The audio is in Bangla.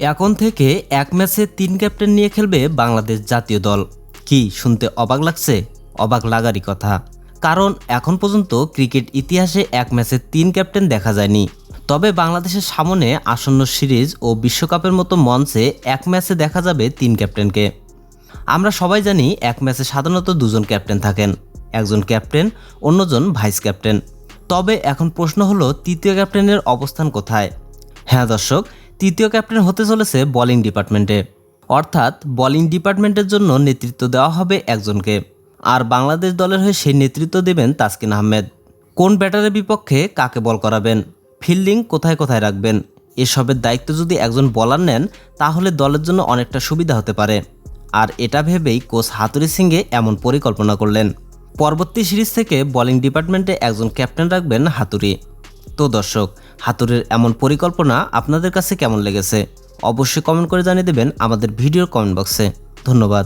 এখন থেকে এক ম্যাচে তিন ক্যাপ্টেন নিয়ে খেলবে বাংলাদেশ জাতীয় দল। কি শুনতে অবাক লাগছে? অবাক লাগারই কথা। কারণ এখন পর্যন্ত ক্রিকেট ইতিহাসে এক ম্যাচে তিন ক্যাপ্টেন দেখা যায়নি। তবে বাংলাদেশের সামনে আসন্ন সিরিজ ও বিশ্বকাপের মতো মঞ্চে এক ম্যাচে দেখা যাবে তিন ক্যাপ্টেনকে। আমরা সবাই জানি এক ম্যাচে সাধারণত দুজন ক্যাপ্টেন থাকেন। একজন ক্যাপ্টেন, অন্যজন ভাইস ক্যাপ্টেন। তবে এখন প্রশ্ন হলো, তৃতীয় ক্যাপ্টেনের অবস্থান কোথায়? হ্যাঁ দর্শক তৃতীয় ক্যাপ্টেন হতে চলেছে বোলিং ডিপার্টমেন্টে অর্থাৎ বোলিং ডিপার্টমেন্টের জন্য নেতৃত্ব দেওয়া হবে একজনকে। আর বাংলাদেশ দলের হয়ে সেই নেতৃত্ব দেবেন তাসকিন আহমেদ। কোন ব্যাটারের বিপক্ষে কাকে বল করাবেন? ফিল্ডিং কোথায় কোথায় রাখবেন? এসবের দায়িত্ব যদি একজন বলার নেন, তাহলে দলের জন্য অনেকটা সুবিধা হতে পারে। আর এটা ভেবেই কোচ হাতুরি সিংয়ে এমন পরিকল্পনা করলেন। পরবর্তী সিরিজ থেকে বোলিং ডিপার্টমেন্টে একজন ক্যাপ্টেন রাখবেন হাতুরি তো দর্শক হাতুরের এমন পরিকল্পনা আপনাদের কাছে কেমন লেগেছে? অবশ্যই কমেন্ট করে জানিয়ে দেবেন আমাদের ভিডিওর কমেন্ট বক্সে। ধন্যবাদ।